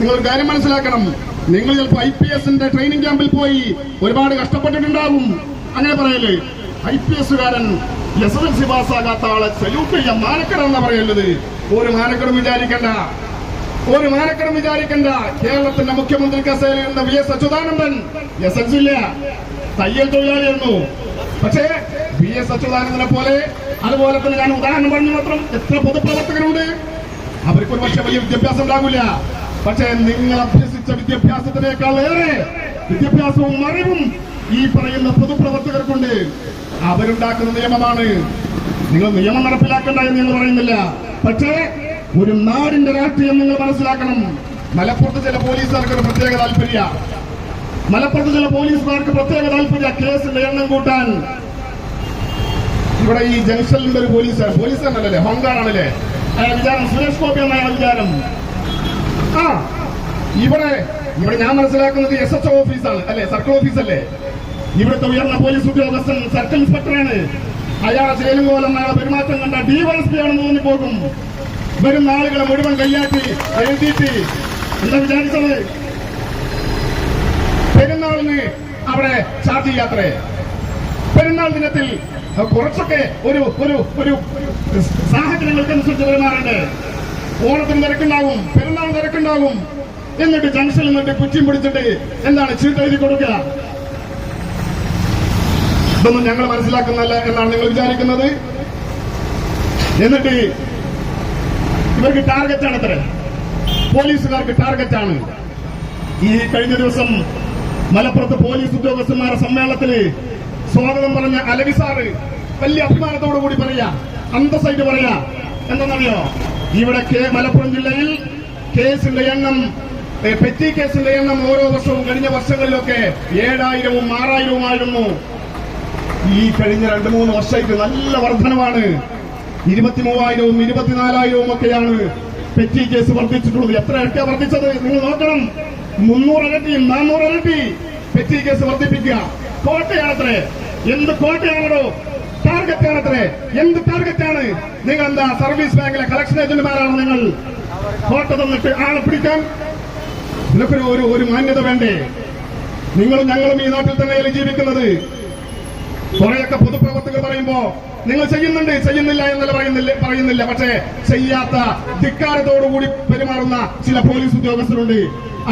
നിങ്ങൾ കാര്യം മനസ്സിലാക്കണം. നിങ്ങൾ ചിലപ്പോൾ ഐ പി എസിന്റെ ട്രെയിനിങ് ക്യാമ്പിൽ പോയി ഒരുപാട് കഷ്ടപ്പെട്ടിട്ടുണ്ടാകും. അങ്ങനെ പറയല്ലേ? ഐ പി എസുകാരൻ എസ് എസ് എൽ സി പാസ്സാകാത്ത ആളെ സല്യൂട്ട് ചെയ്യാൻ മാനക്കട എന്നാ പറയുന്നത് ഒരു മാനക്കടം വിചാരിക്കണ്ട. ഒരു മാനക്കടം വിചാരിക്കണ്ട. കേരളത്തിന്റെ മുഖ്യമന്ത്രി കസേരയിൽ ഇരുന്ന V S Achuthanandan S S L C. തയ്യൽ തൊഴിലാളിയായിരുന്നു. പക്ഷേ വി എസ് അച്യുതാനന്ദനെ പോലെ അതുപോലെ തന്നെ ഞാൻ ഉദാഹരണം പറഞ്ഞു മാത്രം എത്ര പൊതുപ്രവർത്തകരുണ്ട്? അവർക്ക് ഒരു പക്ഷേ വലിയ വിദ്യാഭ്യാസം ഉണ്ടാകില്ല പക്ഷേ നിങ്ങൾ അഭ്യസിച്ച വിദ്യാഭ്യാസത്തിനേക്കാൾ ഏറെ വിദ്യാഭ്യാസവും അറിവും ഈ പറയുന്ന പൊതുപ്രവർത്തകർക്കുണ്ട്. അവരുണ്ടാക്കുന്ന നിയമമാണ്. നിങ്ങൾ നിയമം നടപ്പിലാക്കണ്ട എന്ന് ഞങ്ങൾ പറയുന്നില്ല. പക്ഷേ ഒരു നാടിന്റെ രാഷ്ട്രീയം നിങ്ങൾ മനസ്സിലാക്കണം. മലപ്പുറത്ത് ചില പോലീസുകാർക്ക് ഒരു പ്രത്യേക താല്പര്യ. മലപ്പുറത്ത് ചില പോലീസുകാർക്ക് പ്രത്യേക താല്പര്യ കേസിന്റെ എണ്ണം കൂട്ടാൻ. ഇവിടെ ഈ ജംഗ്ഷനിലെ ഒരു പോലീസ് പോലീസുകാരനല്ലേ ഹോംഗാർഡാണല്ലേ അയാൾ വിചാരം സുരേഷ് ഗോപി എന്ന വിചാരം. ആ ഇവിടെ ഇവിടെ ഞാൻ മനസ്സിലാക്കുന്നത് എസ് എച്ച് ഓഫീസാണ് അല്ലെ? സർക്കിൾ ഓഫീസല്ലേ ഇവിടുത്തെ ഉയർന്ന പോലീസ് ഉദ്യോഗസ്ഥൻ സർക്കിൾ ഇൻസ്പെക്ടറാണ് അയാൾ ജയിലും കോലം നാളെ പെരുമാറ്റം കണ്ട ഡിവൈഎസ്പി ആണെന്ന് തോന്നിപ്പോകും വരും ആളുകളെ മുഴുവൻ കയ്യാട്ടി എഴുതിയിട്ട്. എന്താ വിചാരിച്ചത്? പെരുന്നാളിന് അവിടെ ചാർജ് ചെയ്യാത്രേ? പെരുന്നാൾ ദിനത്തിൽ കുറച്ചൊക്കെ ഒരു ഒരു ഒരു സാഹചര്യങ്ങൾക്കനുസരിച്ച് പെരുമാറേണ്ടേ ഓണത്തിന് തിരക്കുണ്ടാവും പെരുന്നാൾ തിരക്കുണ്ടാവും. എന്നിട്ട് ജംഗ്ഷനിൽ നിന്നിട്ട് കുറ്റിയും പിടിച്ചിട്ട് എന്താണ് ചീട്ട് എഴുതി കൊടുക്കുക? ഇതൊന്നും ഞങ്ങൾ മനസ്സിലാക്കുന്നല്ല എന്നാണ് നിങ്ങൾ വിചാരിക്കുന്നത്. എന്നിട്ട് ഇവർക്ക് ടാർഗറ്റ് ആണ് അത്ര പോലീസുകാർക്ക് ആണ്. ഈ കഴിഞ്ഞ ദിവസം മലപ്പുറത്ത് പോലീസ് ഉദ്യോഗസ്ഥന്മാരുടെ സമ്മേളനത്തിൽ സ്വാഗതം പറഞ്ഞ അലവി സാറ് വലിയ അഭിമാനത്തോടു കൂടി പറയാ അന്തസ്സായിട്ട് പറയാ. എന്താണെന്നറിയോ? ഇവിടെ കെ മലപ്പുറം ജില്ലയിൽ കേസിന്റെ എണ്ണം പെറ്റി കേസിന്റെ എണ്ണം ഓരോ വർഷവും കഴിഞ്ഞ വർഷങ്ങളിലൊക്കെ ഏഴായിരവും ആറായിരവുമായിരുന്നു ഈ കഴിഞ്ഞ രണ്ടു മൂന്ന് വർഷമായിട്ട് നല്ല വർധനമാണ് ഇരുപത്തി മൂവായിരവും ഇരുപത്തിനാലായിരവും ഒക്കെയാണ് പെറ്റി കേസ് വർദ്ധിച്ചിട്ടുള്ളത്. എത്ര ഇരട്ടിയാ വർദ്ധിച്ചത്? നിങ്ങൾ നോക്കണം. മുന്നൂറ് ഇരട്ടി നാനൂറ് ഇരട്ടി പെറ്റി കേസ് വർദ്ധിപ്പിക്കുക. കോട്ടയാണത്രേ. എന്ത് കോട്ടയാണോ ടാർഗറ്റ് അത്രേ എന്ത് ടാർഗറ്റ് ആണ് നിങ്ങൾ എന്താ സർവീസ് ബാങ്കിലെ കളക്ഷൻ ഏജന്റുമാരാണ് നിങ്ങൾ? ഫോട്ടോ തന്നിട്ട് ആളെ പിടിക്കാൻ? നിനക്കൊരു ഒരു ഒരു മാന്യത വേണ്ടേ? നിങ്ങളും ഞങ്ങളും ഈ നാട്ടിൽ തന്നെയല്ലേ ജീവിക്കുന്നത്? കുറെയൊക്കെ പൊതുപ്രവർത്തകർ പറയുമ്പോ നിങ്ങൾ ചെയ്യുന്നുണ്ട് ചെയ്യുന്നില്ല എന്നല്ല പറയുന്നില്ല പറയുന്നില്ല. പക്ഷേ ചെയ്യാത്ത ധിക്കാരത്തോടുകൂടി പെരുമാറുന്ന ചില പോലീസ് ഉദ്യോഗസ്ഥരുണ്ട്.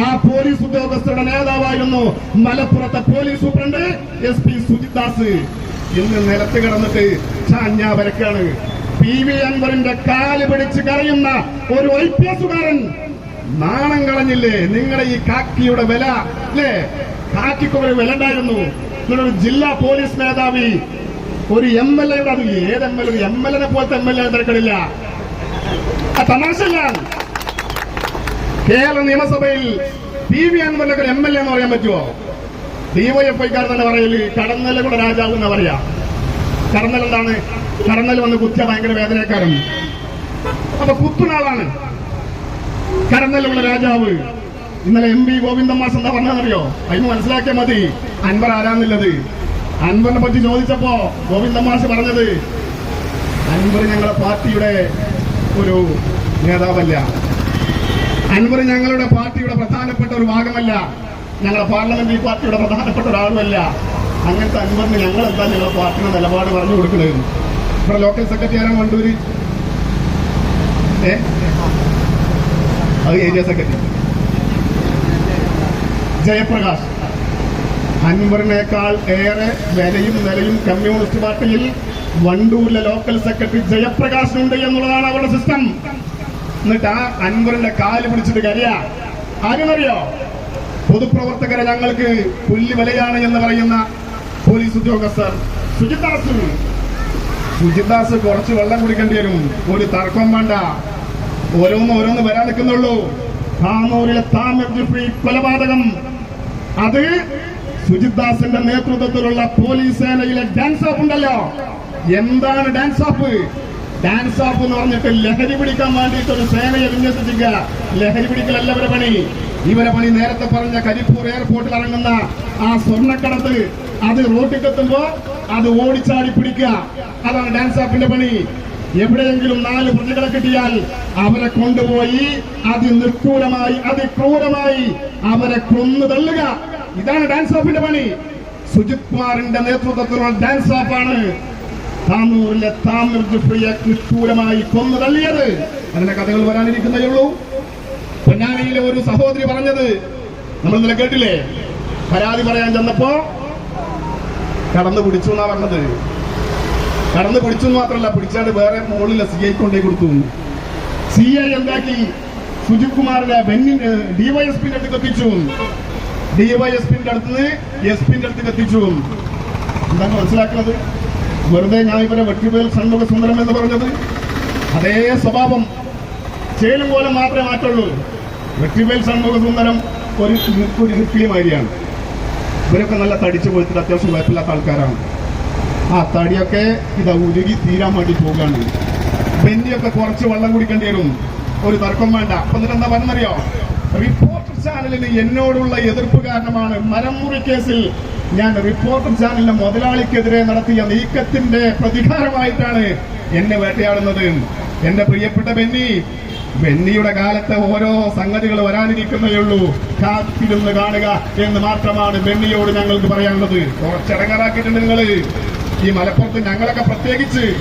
ആ പോലീസ് ഉദ്യോഗസ്ഥരുടെ നേതാവായിരുന്നു മലപ്പുറത്തെ police superintendent S P Sujith Das. ഇന്ന് നിലത്ത് കിടന്നിട്ട് ചാഞ്ഞാ വരക്കാണ്. പി വി അൻവറിന്റെ കാൽ പിടിച്ച് കരയുന്ന ഒരു ഐ പി എസുകാരൻ. നാണം കളഞ്ഞില്ലേ? നിങ്ങളെ ഈ കാക്കിയുടെ വില അല്ലേ? കാക്കിക്ക് ഒരു വില ഉണ്ടായിരുന്നു. നിങ്ങളൊരു ജില്ലാ പോലീസ് മേധാവി. ഒരു എം എൽ എയുടെ അത് ഏത് M L A? M L എനെ പോലത്തെ എം എൽ എ തിരക്കടില്ല. ആ കേരള നിയമസഭയിൽ പി വി അൻവറിനൊക്കെ എം എൽ എ എന്ന് പറയാൻ പറ്റുമോ ഡിവൈഎഫ്ഐക്കാർ തന്നെ പറയൽ കടന്നലുകളുടെ രാജാവ് എന്ന് പറയാ കടന്നൽ എന്താണ്? കടന്നൽ വന്ന് കുത്തിയ ഭയങ്കര വേദനക്കാരൻ അപ്പൊ കുത്തുനാളാണ് കടന്നലുള്ള രാജാവ്. ഇന്നലെ എം പി ഗോവിന്ദമാസ് എന്താ പറഞ്ഞതെന്നറിയോ? അതിന് മനസ്സിലാക്കിയ മതി. അൻവർ ആരാന്നുള്ളത് അൻവറിനെ പറ്റി ചോദിച്ചപ്പോ ഗോവിന്ദമാസ് പറഞ്ഞത് അൻവർ ഞങ്ങളുടെ പാർട്ടിയുടെ ഒരു നേതാവല്ല. അൻവർ ഞങ്ങളുടെ പാർട്ടിയുടെ പ്രധാനപ്പെട്ട ഒരു ഭാഗമല്ല. ഞങ്ങളുടെ പാർലമെന്ററി പാർട്ടിയുടെ പ്രധാനപ്പെട്ട ഒരാളുമല്ല. അങ്ങനത്തെ അൻവറിന് ഞങ്ങൾ എന്താ ഞങ്ങളുടെ പാർട്ടിയുടെ നിലപാട് പറഞ്ഞു കൊടുക്കണമായിരുന്നു ഇവിടെ ലോക്കൽ സെക്രട്ടറിയാണ് വണ്ടൂര് ഏ? അത് ഏരിയ സെക്രട്ടറി. ജയപ്രകാശ്. അൻവറിനേക്കാൾ ഏറെ വിലയും നിലയും കമ്മ്യൂണിസ്റ്റ് പാർട്ടിയിൽ വണ്ടൂരിലെ ലോക്കൽ സെക്രട്ടറി ജയപ്രകാശ് ഉണ്ട് എന്നുള്ളതാണ് അവരുടെ സിസ്റ്റം. എന്നിട്ട് ആ അൻവറിന്റെ കാൽ പിടിച്ചിട്ട് കരയാ. ആരെന്നറിയോ പൊതുപ്രവർത്തകരെ ഞങ്ങൾക്ക് പുല്ല് വിലയാണ് എന്ന് പറയുന്ന പോലീസ് ഉദ്യോഗസ്ഥർ. സുജിദാസ് സുജിദാസ് കുറച്ച് വെള്ളം കുടിക്കേണ്ടി വരും. ഒരു തർക്കം വേണ്ട. ഓരോന്ന് ഓരോന്ന് വരാൻ നിൽക്കുന്നുള്ളൂ. താമർ ജിഫ്രി കൊലപാതകം. അത് സുജിദാസിന്റെ നേതൃത്വത്തിലുള്ള പോലീസ് സേനയിലെ ഡാൻസ് ഓഫ് ഉണ്ടല്ലോ. എന്താണ് ഡാൻസ് ഓഫ് ഡാൻസ് ഓഫ് എന്ന് പറഞ്ഞിട്ട് ലഹരി പിടിക്കാൻ വേണ്ടിയിട്ട് ഒരു സേനയെ വിന്യസിക്കുക ലഹരി പിടിക്കലല്ല അവരുടെ പണി. ഇവരെ നേരത്തെ പറഞ്ഞ കരിപ്പൂർ എയർപോർട്ടിൽ ഇറങ്ങുന്ന ആ സ്വർണക്കടത്ത് അത് റോട്ടിലെത്തുമ്പോ അത് ഓടിച്ചാടി പിടിക്കുക. അതാണ് ഡാൻസ് ആപ്പിന്റെ പണി. എവിടെയെങ്കിലും നാല് പ്രതികളെ കിട്ടിയാൽ അവരെ കൊണ്ടുപോയി അതിനിഷ്ഠൂരമായി അതിക്രൂരമായി അവരെ കൊന്നു തള്ളുക. ഇതാണ് ഡാൻസ് ഓഫിന്റെ പണി. സുജിത് കുമാറിന്റെ നേതൃത്വത്തിലുള്ള ഡാൻസ് ഓഫാണ് താന്നൂരിലെ താമർ ജുഫ്രിയെ ക്രൂരമായി കൊന്നു തള്ളിയത്. അതിന്റെ കഥകൾ വരാനിരിക്കുന്നേ ഉള്ളൂ. പൊന്നാനിയിലെ ഒരു സഹോദരി പറഞ്ഞത്. നമ്മൾ ഇന്നലെ കേട്ടില്ലേ? പരാതി പറയാൻ ചെന്നപ്പോ കടന്നു പിടിച്ചു എന്നാ പറഞ്ഞത്. കടന്നു പിടിച്ചു എന്ന് മാത്രമല്ല പിടിച്ചാണ്ട് വേറെ മുകളിലെ സി ഐ കൊണ്ടേ കൊടുത്തു. സി ഐ എന്താക്കി? സുജിത് കുമാറിന്റെ ബെന്നിന് ഡിവൈഎസ്പിന്റെ അടുത്ത് എത്തിച്ചു ഡിവൈഎസ്പിന്റെ അടുത്ത് എസ് പിന്റെ അടുത്ത് എത്തിച്ചു എന്താണ് മനസ്സിലാക്കുന്നത്? വെറുതെ ഞാൻ ഇവരെ വെട്ടിപ്പേൽ ഷൺമുഖ സുന്ദരം എന്ന് പറഞ്ഞത്. അതേ സ്വഭാവം. ചേലും പോലെ മാത്രമേ മാറ്റുള്ളൂ. വെട്ടിവേൽ ഷൺമുഖ സുന്ദരം ഒരു ഒരു ഹിപ്പിളി മാതിരിയാണ് ഇവരൊക്കെ നല്ല തടിച്ചു പോയിട്ട് അത്യാവശ്യം കുഴപ്പമില്ലാത്ത ആൾക്കാരാണ്. ആ തടിയൊക്കെ ഇതാ ഉരുകി തീരാൻ വേണ്ടി പോകുകയാണ് ബെന്നിയൊക്കെ കുറച്ച് വെള്ളം കുടിക്കേണ്ടി വരും. ഒരു തർക്കം വേണ്ട. അപ്പൊ എന്നിട്ട് എന്താ പറഞ്ഞറിയോ റിപ്പോർട്ടർ ചാനലിന് എന്നോടുള്ള എതിർപ്പ് കാരണമാണ് മരമുറി കേസിൽ ഞാൻ റിപ്പോർട്ടർ ചാനലിന്റെ മുതലാളിക്കെതിരെ നടത്തിയ നീക്കത്തിന്റെ പ്രതികാരമായിട്ടാണ് എന്നെ വേട്ടയാടുന്നത്. എന്റെ പ്രിയപ്പെട്ട ബെന്നി ബെന്നിയുടെ കാലത്തെ ഓരോ സംഗതികൾ വരാനിരിക്കുന്നേയുള്ളൂ കാത്തിരുന്ന് കാണുക എന്ന് മാത്രമാണ് വെണ്ണിയോട് ഞങ്ങൾക്ക് പറയാനുള്ളത്. കുറച്ചിടങ്ങാറാക്കിയിട്ടുണ്ട് നിങ്ങൾ. ഈ മലപ്പുറത്ത് ഞങ്ങളൊക്കെ പ്രത്യേകിച്ച്.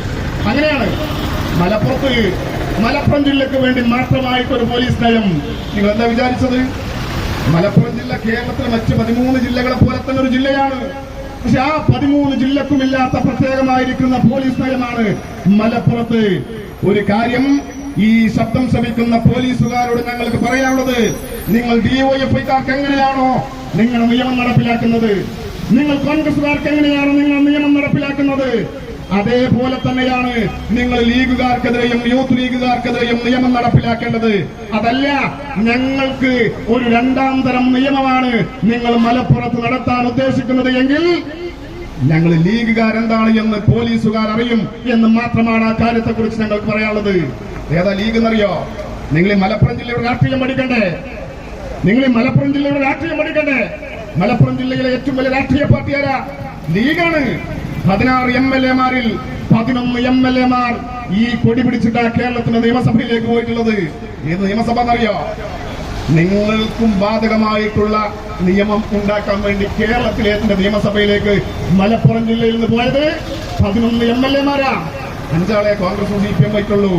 അങ്ങനെയാണ്. മലപ്പുറത്ത് മലപ്പുറം ജില്ലക്ക് വേണ്ടി മാത്രമായിട്ടൊരു പോലീസ് നയം. നിങ്ങൾ എന്താ വിചാരിച്ചത്? മലപ്പുറം ജില്ല കേരളത്തിലെ മറ്റ് പതിമൂന്ന് ജില്ലകളെ പോലെ തന്നെ ഒരു ജില്ലയാണ്. പക്ഷെ ആ പതിമൂന്ന് ജില്ലക്കുമില്ലാത്ത പ്രത്യേകമായിരിക്കുന്ന പോലീസ് നയമാണ് മലപ്പുറത്ത്. ഒരു കാര്യം ഈ ശബ്ദം ശ്രമിക്കുന്ന പോലീസുകാരോട് ഞങ്ങൾക്ക് പറയാനുള്ളത് നിങ്ങൾ ഡിവൈഎഫ്ഐക്കാർക്ക് എങ്ങനെയാണോ നിങ്ങൾ നിയമം നടപ്പിലാക്കുന്നത്? നിങ്ങൾ കോൺഗ്രസുകാർക്ക് എങ്ങനെയാണ് നിങ്ങൾ നിയമം നടപ്പിലാക്കുന്നത്? അതേപോലെ തന്നെയാണ് നിങ്ങൾ ലീഗുകാർക്കെതിരെയും യൂത്ത് ലീഗുകാർക്കെതിരെയും നിയമം നടപ്പിലാക്കേണ്ടത്. അതല്ല ഞങ്ങൾക്ക് ഒരു രണ്ടാം തരം നിയമമാണ് നിങ്ങൾ മലപ്പുറത്ത് നടത്താൻ ഉദ്ദേശിക്കുന്നത് എങ്കിൽ ഞങ്ങൾ ലീഗുകാരെന്താണ് എന്ന് പോലീസുകാർ അറിയും എന്ന് മാത്രമാണ് ആ കാര്യത്തെ കുറിച്ച് ഞങ്ങൾക്ക് പറയാനുള്ളത്. ഏതാ ലീഗ് എന്നറിയോ നിങ്ങൾ ഈ മലപ്പുറം ജില്ലയുടെ രാഷ്ട്രീയം പഠിക്കണ്ടേ? നിങ്ങൾ ഈ മലപ്പുറം ജില്ലയുടെ രാഷ്ട്രീയം പഠിക്കണ്ടേ? മലപ്പുറം ജില്ലയിലെ ഏറ്റവും വലിയ രാഷ്ട്രീയ പാർട്ടി ആരാ? ലീഗാണ്. പതിനാറ് എം എൽ എമാരിൽ പതിനൊന്ന് എം എൽ എമാർ ഈ കൊടി പിടിച്ചിട്ടാ കേരളത്തിന്റെ നിയമസഭയിലേക്ക് പോയിട്ടുള്ളത്. ഏത് നിയമസഭ എന്നറിയോ? നിങ്ങൾക്കും ബാധകമായിട്ടുള്ള നിയമം ഉണ്ടാക്കാൻ വേണ്ടി കേരളത്തിലെ നിയമസഭയിലേക്ക് മലപ്പുറം ജില്ലയിൽ നിന്ന് പോയത് പതിനൊന്ന് എം എൽ എമാരാ. അഞ്ചാളെ കോൺഗ്രസും സി പി എം വയ്ക്കുള്ളൂ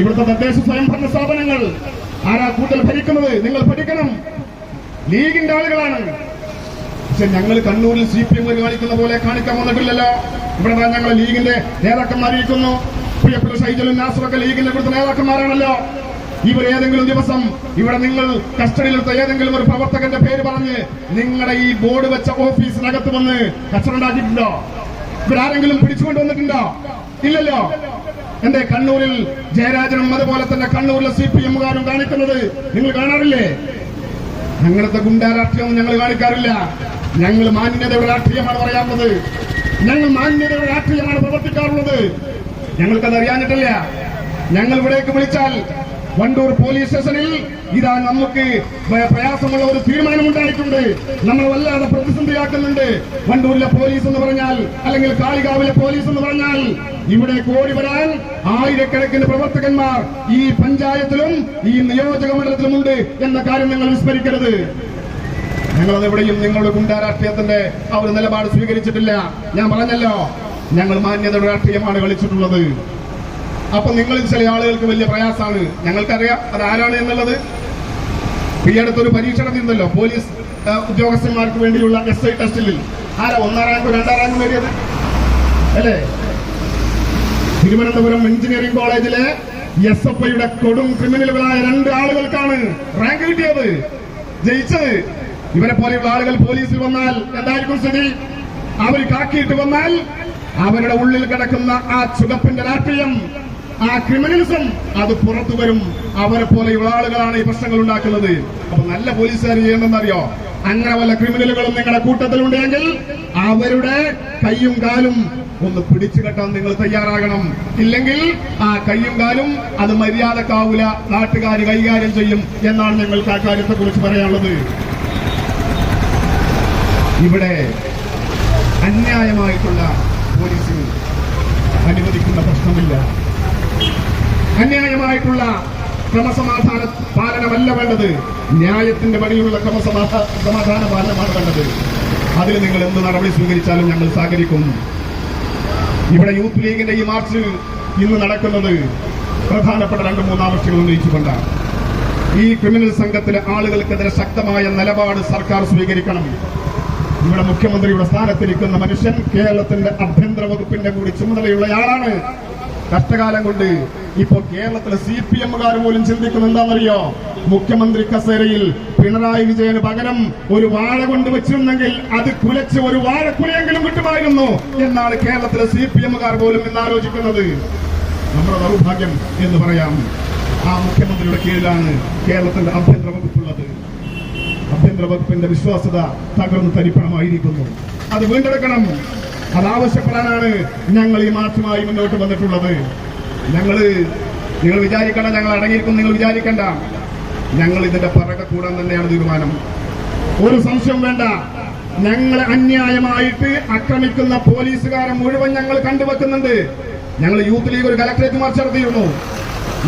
ഇവിടുത്തെ തദ്ദേശ സ്വയംഭരണ സ്ഥാപനങ്ങൾ ആരാ കൂടുതൽ ഭരിക്കുന്നത്? നിങ്ങൾ ഭരിക്കണം ലീഗിന്റെ ആളുകളാണ്. പക്ഷെ ഞങ്ങൾ കണ്ണൂരിൽ സി പി എം കാണിക്കുന്ന പോലെ കാണിക്കാൻ വന്നിട്ടില്ലല്ലോ. ഇവിടെ ദാ ഞങ്ങൾ ലീഗിന്റെ നേതാക്കന്മാരിരിക്കുന്നു. പ്രിയപ്പെട്ട ഷൈജലും നാസറൊക്കെ ലീഗിന്റെ ഇവിടുത്തെ നേതാക്കന്മാരാണല്ലോ. ഇവർ ഏതെങ്കിലും ദിവസം ഇവിടെ നിങ്ങൾ കസ്റ്റഡിയിലെടുത്ത ഏതെങ്കിലും ഒരു പ്രവർത്തകന്റെ പേര് പറഞ്ഞ് നിങ്ങളുടെ ഈ ബോർഡ് വെച്ച ഓഫീസിനകത്ത് വന്ന് കച്ചറുണ്ടാക്കിയിട്ടുണ്ടോ ഇവരാരെങ്കിലും പിടിച്ചുകൊണ്ട് വന്നിട്ടുണ്ടോ? ഇല്ലല്ലോ. എന്റെ കണ്ണൂരിൽ ജയരാജനും അതുപോലെ തന്നെ കണ്ണൂരിലെ സി പി എമ്മുകാരും കാണിക്കുന്നത് നിങ്ങൾ കാണാറില്ലേ? അങ്ങനത്തെ ഗുണ്ടാ രാഷ്ട്രീയം ഞങ്ങൾ കാണിക്കാറില്ല. ഞങ്ങൾ മാന്യതയുടെ രാഷ്ട്രീയമാണ് പറയാറുള്ളത്. ഞങ്ങൾ മാന്യതയുടെ രാഷ്ട്രീയമാണ് പ്രവർത്തിക്കാറുള്ളത്. ഞങ്ങൾക്കത് അറിയാഞ്ഞിട്ടില്ല. ഞങ്ങൾ ഇവിടേക്ക് വിളിച്ചാൽ വണ്ടൂർ പോലീസ് സ്റ്റേഷനിൽ ഇതാ നമുക്ക് പ്രയാസമുള്ള ഒരു തീരുമാനം ഉണ്ടായിട്ടുണ്ട്. നമ്മൾ വല്ലാതെ പ്രതിസന്ധിയാക്കുന്നുണ്ട്. വണ്ടൂരിലെ പോലീസ് എന്ന് പറഞ്ഞാൽ അല്ലെങ്കിൽ കാളികാവിലെ പോലീസ് എന്ന് പറഞ്ഞാൽ ഇവിടെ കോടി വരാൻ ആയിരക്കണക്കിന് പ്രവർത്തകന്മാർ ഈ പഞ്ചായത്തിലും ഈ നിയോജക മണ്ഡലത്തിലുമുണ്ട് എന്ന കാര്യം നിങ്ങൾ വിസ്മരിക്കരുത്. ഞങ്ങളത് എവിടെയും നിങ്ങളുടെ ഗുണ്ടാ രാഷ്ട്രീയത്തിന്റെ ആ ഒരു നിലപാട് സ്വീകരിച്ചിട്ടില്ല. ഞാൻ പറഞ്ഞല്ലോ ഞങ്ങൾ മാന്യതയുടെ രാഷ്ട്രീയമാണ് കളിച്ചിട്ടുള്ളത്. അപ്പൊ നിങ്ങളിൽ ചില ആളുകൾക്ക് വലിയ പ്രയാസമാണ്. ഞങ്ങൾക്കറിയാം അത് ആരാണ് എന്നുള്ളത്. ഈ അടുത്തൊരു പരീക്ഷ നടത്തിയിരുന്നല്ലോ പോലീസ് ഉദ്യോഗസ്ഥന്മാർക്ക് വേണ്ടിയുള്ള എസ് ഐ ടെസ്റ്റിൽ. ആരാ ഒന്നാം റാങ്ക് രണ്ടാം റാങ്ക് നേടിയത്? അല്ലേ? തിരുവനന്തപുരം എഞ്ചിനീയറിംഗ് കോളേജിലെ എസ് എഫ് ഐയുടെ കൊടും ക്രിമിനലുകളായ രണ്ട് ആളുകൾക്കാണ് റാങ്ക് കിട്ടിയത്. ജയിച്ചത്. ഇവരെ പോലെയുള്ള ആളുകൾ പോലീസിൽ വന്നാൽ എന്തായിരിക്കും സ്ഥിതി? അവർ കാക്കിയിട്ട് വന്നാൽ അവരുടെ ഉള്ളിൽ കിടക്കുന്ന ആ ചുകപ്പിന്റെ രാഷ്ട്രീയം ആ ക്രിമിനലിസം അത് പുറത്തു വരും. അവരെ പോലെയുള്ള ആളുകളാണ് ഈ പ്രശ്നങ്ങൾ ഉണ്ടാക്കുന്നത്. അപ്പൊ നല്ല പോലീസുകാർ ചെയ്യണമെന്നറിയോ അങ്ങനെ വല്ല ക്രിമിനലുകളും നിങ്ങളുടെ കൂട്ടത്തിലുണ്ടെങ്കിൽ അവരുടെ കൈയും കാലും ഒന്ന് പിടിച്ചു കെട്ടാൻ നിങ്ങൾ തയ്യാറാകണം. ഇല്ലെങ്കിൽ ആ കൈയും കാലും അത് മര്യാദക്കാവൂല. നാട്ടുകാർ കൈകാര്യം ചെയ്യും എന്നാണ് ഞങ്ങൾക്ക് ആ കാര്യത്തെ കുറിച്ച് പറയാനുള്ളത്. ഇവിടെ അന്യായമായിട്ടുള്ള പോലീസിന് അനുവദിക്കുന്ന പ്രശ്നമില്ല. അന്യായമായിട്ടുള്ള ക്രമസമാധാന പാലനമല്ല വേണ്ടത്. ന്യായത്തിന്റെ വഴിയുള്ള ക്രമസമാധാന സമാധാന പാലനമാണ് വേണ്ടത്. അതിൽ നിങ്ങൾ എന്ത് നടപടി സ്വീകരിച്ചാലും ഞങ്ങൾ സഹകരിക്കും. ഇവിടെ യൂത്ത് ലീഗിന്റെ ഈ മാർച്ച് ഇന്ന് നടക്കുന്നത് പ്രധാനപ്പെട്ട രണ്ട് മൂന്നാവശ്യങ്ങൾ ഉന്നയിച്ചുകൊണ്ടാണ് ഈ ക്രിമിനൽ സംഘത്തിലെ ആളുകൾക്കെതിരെ ശക്തമായ നിലപാട് സർക്കാർ സ്വീകരിക്കണം. ഇവിടെ മുഖ്യമന്ത്രിയുടെ സ്ഥാനത്തിരിക്കുന്ന മനുഷ്യൻ കേരളത്തിന്റെ ആഭ്യന്തര വകുപ്പിന്റെ കൂടി ചുമതലയുള്ളയാളാണ്. കഷ്ടകാലം കൊണ്ട് ഇപ്പോ കേരളത്തിലെ സി പി എമ്മുകാർ പോലും ചിന്തിക്കുന്ന എന്താണെന്നറിയോ? മുഖ്യമന്ത്രി കസേരയിൽ പിണറായി വിജയന് പകരം ഒരു വാഴ കൊണ്ട് വെച്ചിരുന്നെങ്കിൽ അത് കുലച്ച് ഒരു വാഴക്കുലയെങ്കിലും കിട്ടുമായിരുന്നു. എന്നാണ് കേരളത്തിലെ സി പി എമ്മുകാർ പോലും ഇന്ന് ആലോചിക്കുന്നത്. നമ്മുടെ ദൗർഭാഗ്യം എന്ന് പറയാം. ആ മുഖ്യമന്ത്രിയുടെ കീഴിലാണ് കേരളത്തിന്റെ ആഭ്യന്തര വകുപ്പുള്ളത്. ആഭ്യന്തര വകുപ്പിന്റെ വിശ്വാസ്യത തകർന്ന് തരിപ്പണമായിരിക്കുന്നു. അത് വീണ്ടെടുക്കണം. അത് ആവശ്യപ്പെടാനാണ് ഞങ്ങൾ ഈ മാർച്ചുമായി മുന്നോട്ട് വന്നിട്ടുള്ളത്. ഞങ്ങൾ നിങ്ങൾ വിചാരിക്കണ്ട ഞങ്ങൾ അടങ്ങിയിരിക്കും നിങ്ങൾ വിചാരിക്കണ്ട. ഞങ്ങൾ ഇതിന്റെ പിറകെ കൂടാൻ തന്നെയാണ് തീരുമാനം. ഒരു സംശയം വേണ്ട. ഞങ്ങളെ അന്യായമായിട്ട് ആക്രമിക്കുന്ന പോലീസുകാരെ മുഴുവൻ ഞങ്ങൾ കണ്ടുവെക്കുന്നുണ്ട്. ഞങ്ങൾ യൂത്ത് ലീഗ് ഒരു കലക്ടറേറ്റ് മാർച്ച് നടത്തിയിരുന്നു.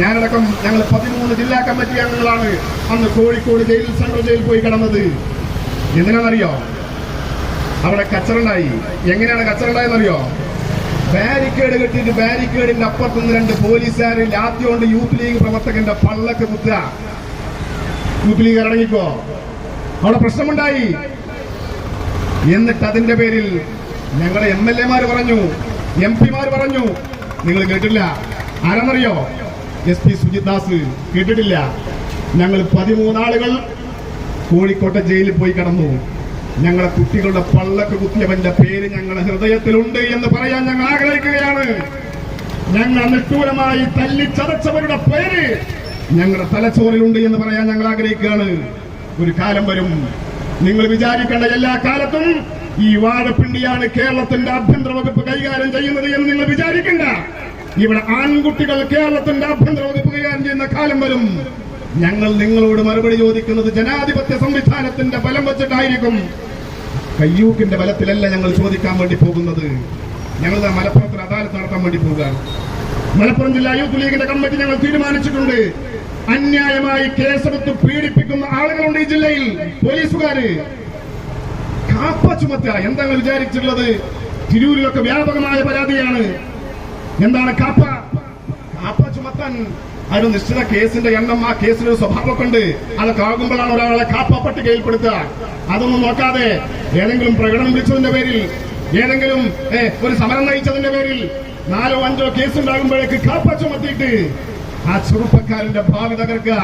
ഞാനടക്കം ഞങ്ങൾ പതിമൂന്ന് ജില്ലാ കമ്മിറ്റി അംഗങ്ങളാണ് അന്ന് കോഴിക്കോട് ജയിൽ സെൻട്രൽ ജയിൽ പോയി കിടന്നത്. എന്തിനാണെന്നറിയോ? അവിടെ കച്ചറുണ്ടായി. എങ്ങനെയാണ് കച്ചറുണ്ടായെന്നറിയോ ബാരിക്കേഡ് കെട്ടിയിട്ട് ബാരിക്കേഡിന്റെ അപ്പുറത്തുനിന്ന് രണ്ട് പോലീസുകാർ ലാത്തി കൊണ്ട് യൂത്ത് ലീഗ് പ്രവർത്തകന്റെ പള്ളക്ക് കുത്തുക. യൂത്ത് ലീഗ് ഇറങ്ങിക്കോ? അവിടെ പ്രശ്നമുണ്ടായി. എന്നിട്ട് അതിന്റെ പേരിൽ ഞങ്ങളെ എം എൽ എമാര് പറഞ്ഞു എം പിമാർ പറഞ്ഞു നിങ്ങൾ കേട്ടില്ല ആരാന്നറിയോ? എസ് പി സുജിത് ദാസ് കേട്ടിട്ടില്ല. ഞങ്ങൾ പതിമൂന്നാളുകൾ കോഴിക്കോട്ടെ ജയിലിൽ പോയി കടന്നു. ഞങ്ങളെ കുട്ടികളുടെ പള്ളക്ക് കുത്തിയവന്റെ പേര് ഞങ്ങളുടെ ഹൃദയത്തിലുണ്ട് എന്ന് പറയാൻ ഞങ്ങൾ ആഗ്രഹിക്കുകയാണ്. ഞങ്ങൾ നിഷ്ഠൂരമായി തല്ലിച്ചതച്ചവരുടെ പേര് ഞങ്ങളുടെ തലച്ചോറിലുണ്ട് എന്ന് പറയാൻ ഞങ്ങൾ ആഗ്രഹിക്കുകയാണ്. ഒരു കാലം വരും. നിങ്ങൾ വിചാരിക്കേണ്ട എല്ലാ കാലത്തും ഈ വാഴപ്പിണ്ടിയാണ് കേരളത്തിന്റെ ആഭ്യന്തര വകുപ്പ് കൈകാര്യം ചെയ്യുന്നത് എന്ന് നിങ്ങൾ വിചാരിക്കണ്ട. ഇവിടെ ആൺകുട്ടികൾ കേരളത്തിന്റെ ആഭ്യന്തര വകുപ്പ് കൈകാര്യം ചെയ്യുന്ന കാലം വരും. ഞങ്ങൾ നിങ്ങളോട് മറുപടി ചോദിക്കുന്നത് ജനാധിപത്യ സംവിധാനത്തിന്റെ ബലം വെച്ചിട്ടായിരിക്കും. കയ്യൂക്കിന്റെ ബലത്തിലല്ല ഞങ്ങൾ ചോദിക്കാൻ വേണ്ടി പോകുന്നത്. ഞങ്ങൾ മലപ്പുറത്തിൽ അദാലത്ത് നടത്താൻ വേണ്ടി പോകുകയാണ് മലപ്പുറം ജില്ലാ യൂത്ത് ലീഗിന്റെ കമ്മിറ്റി ഞങ്ങൾ തീരുമാനിച്ചിട്ടുണ്ട്. അന്യായമായി കേസെടുത്ത് പീഡിപ്പിക്കുന്ന ആളുകളുണ്ട് ഈ ജില്ലയിൽ. പോലീസുകാര് കാപ്പ ചുമത്തുക. എന്താണ് വിചാരിച്ചിട്ടുള്ളത്? തിരൂരിലൊക്കെ വ്യാപകമായ പരാതിയാണ്. എന്താണ് കാപ്പ? കാപ്പ ചുമത്താൻ ഒരു നിശ്ചിത കേസിന്റെ എണ്ണം ആ കേസിന്റെ ഒരു സ്വഭാവമൊക്കെ ഉണ്ട് അതൊക്കെ ആകുമ്പോഴാണ് ഒരാളെ കാപ്പ പട്ടികയിൽപ്പെടുത്തുക അതൊന്നും നോക്കാതെ ഏതെങ്കിലും പ്രകടനം വിളിച്ചതിന്റെ പേരിൽ ഏതെങ്കിലും ഒരു സമരം നയിച്ചതിന്റെ പേരിൽ നാലോ അഞ്ചോ കേസ് ഉണ്ടാകുമ്പോഴേക്ക് കാപ്പ ചുമത്തിയിട്ട് ആ ചെറുപ്പക്കാരന്റെ ഭാവി തകർക്കുക.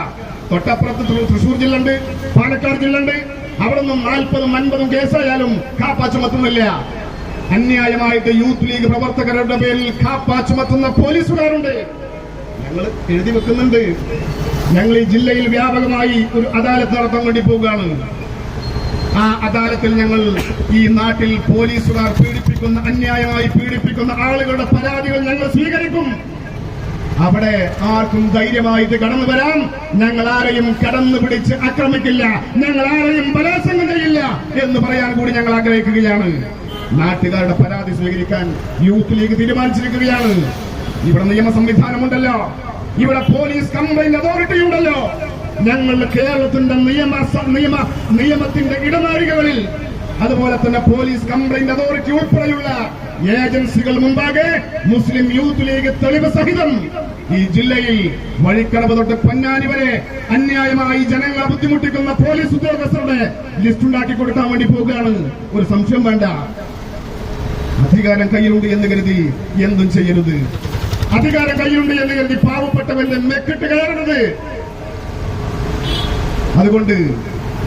തൊട്ടപ്പുറത്ത് തൃശൂർ ജില്ല ഉണ്ട് പാലക്കാട് ജില്ല ഉണ്ട് അവിടെ നിന്നും നാൽപ്പതും അൻപതും കേസായാലും കാപ്പ ചുമത്തുന്നില്ല. അന്യായമായിട്ട് യൂത്ത് ലീഗ് പ്രവർത്തകരുടെ പേരിൽ കാപ്പ ചുമത്തുന്ന പോലീസുകാരുണ്ട്. ഞങ്ങൾ എഴുതി വെക്കുന്നുണ്ട്. ഞങ്ങൾ ഈ ജില്ലയിൽ വ്യാപകമായി ഒരു അദാലത്ത് നടത്താൻ വേണ്ടി പോവുകയാണ്. ആ അദാലത്തിൽ ഞങ്ങൾ ഈ നാട്ടിൽ പോലീസുകാർ പീഡിപ്പിക്കുന്ന അന്യായമായി പീഡിപ്പിക്കുന്ന ആളുകളുടെ പരാതികൾ ഞങ്ങൾ സ്വീകരിക്കും. അവിടെ ആർക്കും ധൈര്യമായിട്ട് കടന്നു വരാം. ഞങ്ങൾ ആരെയും കടന്നു പിടിച്ച് ആക്രമിക്കില്ല. ഞങ്ങൾ ആരെയും ബലാത്സംഗം ചെയ്യില്ല എന്ന് പറയാൻ കൂടി ഞങ്ങൾ ആഗ്രഹിക്കുകയാണ്. നാട്ടുകാരുടെ പരാതി സ്വീകരിക്കാൻ യൂത്ത് ലീഗ് തീരുമാനിച്ചിരിക്കുകയാണ്. ഇവിടെ നിയമ സംവിധാനമുണ്ടല്ലോ ഇവിടെ പോലീസ് കംപ്ലൈന്റ് അതോറിറ്റി ഉണ്ടല്ലോ. ഞങ്ങൾ കേരളത്തിന്റെ നിയമ നിയമ നിയമത്തിന്റെ ഇടനാഴികകളിൽ അതുപോലെ തന്നെ പോലീസ് കംപ്ലൈന്റ് അതോറിറ്റി ഉൾപ്പെടെയുള്ള ഏജൻസികൾ മുമ്പാകെ മുസ്ലിം യൂത്ത് ലീഗ് തെളിവ് സഹിതം ഈ ജില്ലയിൽ വഴിക്കടവ് തൊട്ട് പൊന്നാനി വരെ അന്യായമായി ജനങ്ങളെ ബുദ്ധിമുട്ടിക്കുന്ന പോലീസ് ഉദ്യോഗസ്ഥരുടെ ലിസ്റ്റ് ഉണ്ടാക്കി കൊടുക്കാൻ വേണ്ടി പോകുകയാണ് ഒരു സംശയം വേണ്ട. അധികാരം കയ്യിലുണ്ട് എന്ന് കരുതി എന്തും ചെയ്യരുത്. അധികാരം കയ്യിലുണ്ട് എന്ന് കരുതി പാവപ്പെട്ടവന്റെ മെക്കിട്ട് കയറരുത്. അതുകൊണ്ട്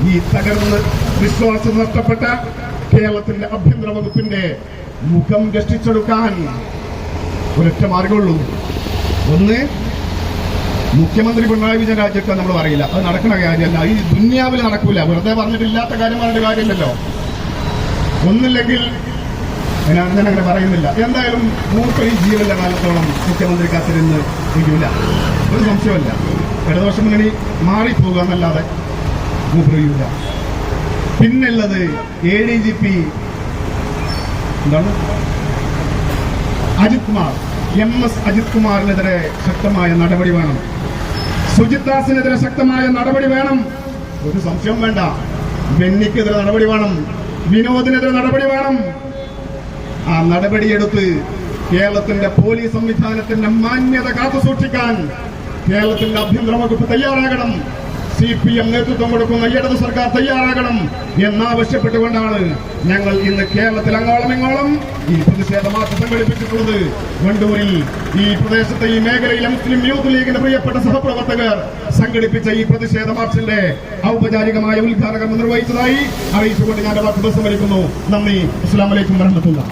ഈ തകർന്ന് വിശ്വാസം നഷ്ടപ്പെട്ട കേരളത്തിന്റെ ആഭ്യന്തര വകുപ്പിന്റെ മുഖം രക്ഷിച്ചെടുക്കാൻ ഒരൊറ്റ മാർഗമുള്ളൂ ഒന്ന് മുഖ്യമന്ത്രി പിണറായി വിജയൻ രാജ്യത്ത് നമ്മൾ പറയില്ല. അത് നടക്കുന്ന കാര്യമല്ല. ഈ ദുന്യാവിൽ നടക്കൂല. വെറുതെ പറഞ്ഞിട്ടില്ലാത്ത കാര്യം പറഞ്ഞിട്ട് കാര്യമില്ലല്ലോ. ഒന്നില്ലെങ്കിൽ ഞാൻ അങ്ങനെ പറയുന്നില്ല. എന്തായാലും മൂപ്പരി ജീവന്റെ കാലത്തോളം മുഖ്യമന്ത്രി കാത്തിരുന്ന് ഇരിക്കില്ല ഒരു സംശയമല്ല ഇടതുപക്ഷം മുന്നണി മാറിപ്പോകുക എന്നല്ലാതെ മൂപ്പരിയില്ല പിന്നുള്ളത് എ ഡി ജി പി എന്താണ്? അജിത് കുമാർ എം എസ് അജിത് കുമാറിനെതിരെ ശക്തമായ നടപടി വേണം. സുജിത് ദാസിനെതിരെ ശക്തമായ നടപടി വേണം. ഒരു സംശയം വേണ്ട. ബെന്നിക്കെതിരെ നടപടി വേണം. വിനോദിനെതിരെ നടപടി വേണം. ആ നടപടിയെടുത്ത് കേരളത്തിന്റെ പോലീസ് സംവിധാനത്തിന്റെ മാന്യത കാത്തു സൂക്ഷിക്കാൻ കേരളത്തിന്റെ ആഭ്യന്തര വകുപ്പ് തയ്യാറാകണം. സി പി എം നേതൃത്വം കൊടുക്കുന്ന ഇടത് സർക്കാർ തയ്യാറാകണം എന്നാവശ്യപ്പെട്ടുകൊണ്ടാണ് ഞങ്ങൾ ഇന്ന് കേരളത്തിൽ അങ്ങോളം ഇങ്ങോളം ഈ പ്രതിഷേധ മാർച്ച് സംഘടിപ്പിച്ചിട്ടുള്ളത്. വണ്ടൂരിൽ ഈ പ്രദേശത്തെ ഈ മേഖലയിലെ മുസ്ലിം യൂത്ത് ലീഗിന്റെ പ്രിയപ്പെട്ട സഹപ്രവർത്തകർ സംഘടിപ്പിച്ച ഈ പ്രതിഷേധ മാർച്ചിന്റെ ഔപചാരികമായ ഉദ്ഘാടനം നിർവഹിച്ചതായി അറിയിച്ചുകൊണ്ട് ഞാൻ വാക്ക് ഉപസംഹരിക്കുന്നു നന്ദി. അസ്സാം വലൈക്കും വരഹമത്തുള്ള